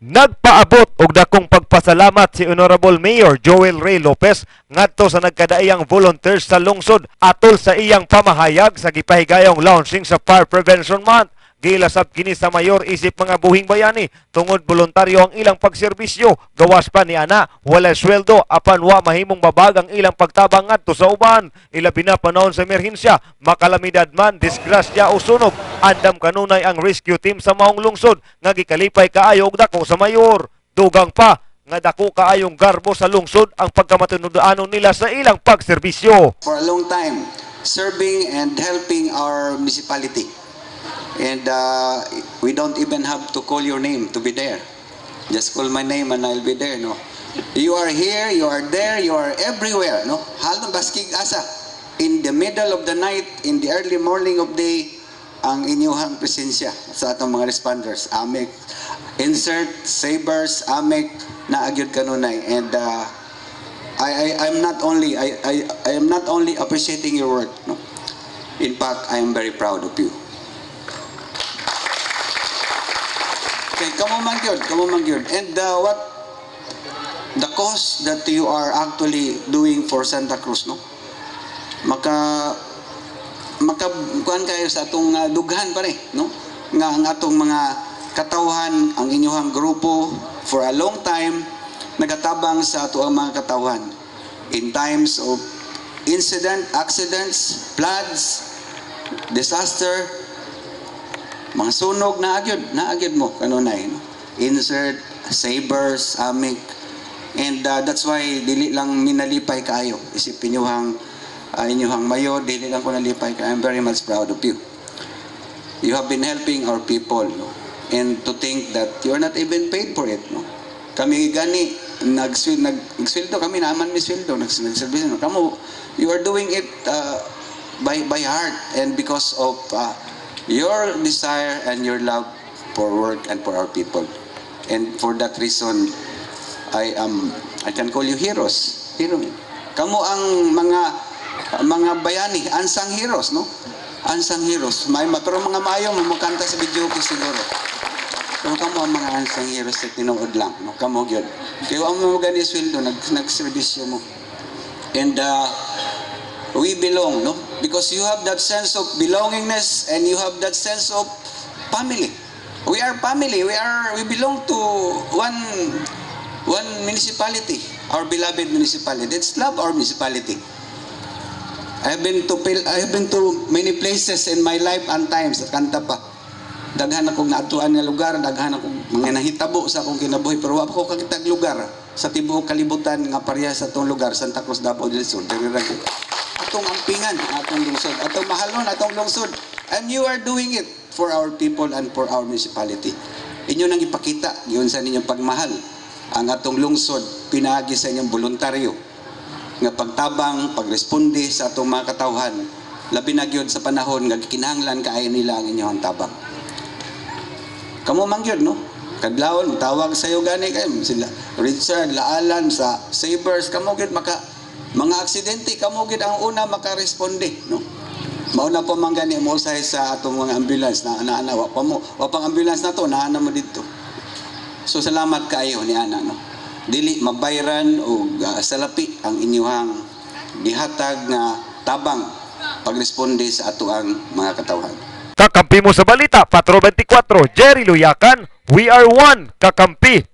Nagpaabot og dakong pagpasalamat si Honorable Mayor Joel Ray Lopez ngadto sa nagkadaiyang volunteers sa lungsod atol sa iyang pamahayag sa gipahigayong launching sa Fire Prevention Month. Gilasab kini sa mayor isip mga buhing bayani. Tungod voluntaryo ang ilang pagserbisyo. Gawas pa ni ana walay sweldo. Apan wa mahimong babag ang ilang pagtabang ngadto sa uban. Ilabi na panahon sa emerhensya. Makalamidad man disgrasya o sunog. Andam kanunay ang rescue team sa maong lungsod. Nga gikalipay kaayo og dako sa mayor. Dugang pa nga dako kaayong garbo sa lungsod ang pagkamatinudanon nila sa ilang pagserbisyo. For a long time serving and helping our municipality. And uh, we don't even have to call your name to be there. Just call my name and I'll be there, no? You are here, you are there, you are everywhere, no? Halong baskig asa. In the middle of the night, in the early morning of day, ang inyuhang presensya sa atong mga responders. Amek, insert, sabers, amek, na agyod kanunay. And uh, I, I I'm not only I, I I am not only appreciating your work. No? In fact, I am very proud of you. Okay, on, man, yun, on, man, yun. And uh, what the cause that you are actually doing for Santa Cruz, no? Maka maka kuan kayo sa atong uh, dughan pare, no? Nga ang atong mga katawhan, ang inyong grupo for a long time nagatabang sa ato ang mga katawhan in times of incident, accidents, floods, disaster, mga sunog na agyod, na agyod mo kanunay no? Insert, sabers, amik. And uh, that's why dili lang minalipay kayo. Isipin niyo hang uh, inyong mayo, dili lang ko nalipay kayo. I'm very much proud of you. You have been helping our people, no? And to think that you're not even paid for it, no? Kami gani, nagswil, nag, nagsweldo kami, naman may sweldo, nags, nagservisyo. Kamu, you are doing it uh, by, by heart and because of uh, your desire and your love for work and for our people. And for that reason, I am, I can call you heroes. Hero. Kamu ang mga mga bayani, unsung heroes, no? Unsung heroes. May, pero mga mayo, mamukanta sa video ko siguro. Pero kamo ang mga unsung heroes sa tinuod lang, no? Kamo gyud. Kaya ang mga gani sweldo, nag, nagserbisyo mo. And uh, we belong, no? Because you have that sense of belongingness and you have that sense of family. We are family. We are we belong to one one municipality, our beloved municipality. Let's love our municipality. I have been to pil- I have been to many places in my life and times kanta pa. Daghan akong naatuan nga lugar, daghan akong mga nahitabo sa akong kinabuhi pero wa ko kakitag lugar sa tibuok kalibutan nga pareha sa atong lugar Santa Cruz Davao del Sur. Daghan atong ampingan atong lungsod, atong mahalon atong lungsod. And you are doing it for our people and for our municipality. Inyo nang ipakita yun sa ninyong pagmahal ang atong lungsod pinagi sa inyong voluntaryo nga pagtabang, pagresponde sa atong mga katawhan, labi na gyud sa panahon nga kinahanglan kaayo nila ang inyong tabang. Kamo man gyud no? Kadlawon tawag sa iyo gani kay sila Richard Laalan sa Sabers kamo gyud maka mga aksidente kamo gyud ang una makaresponde no? Mauna pa man gani mo sa atong mga ambulance na ana pa mo wa pang ambulance na to naana mo dito. So salamat kaayo ni ana no. Dili mabayran og uh, salapi ang inyuhang gihatag nga tabang pagresponde sa ato ang mga katawhan. Kakampi mo sa balita, Patro 24, Jerry Luyakan, We are one, kakampi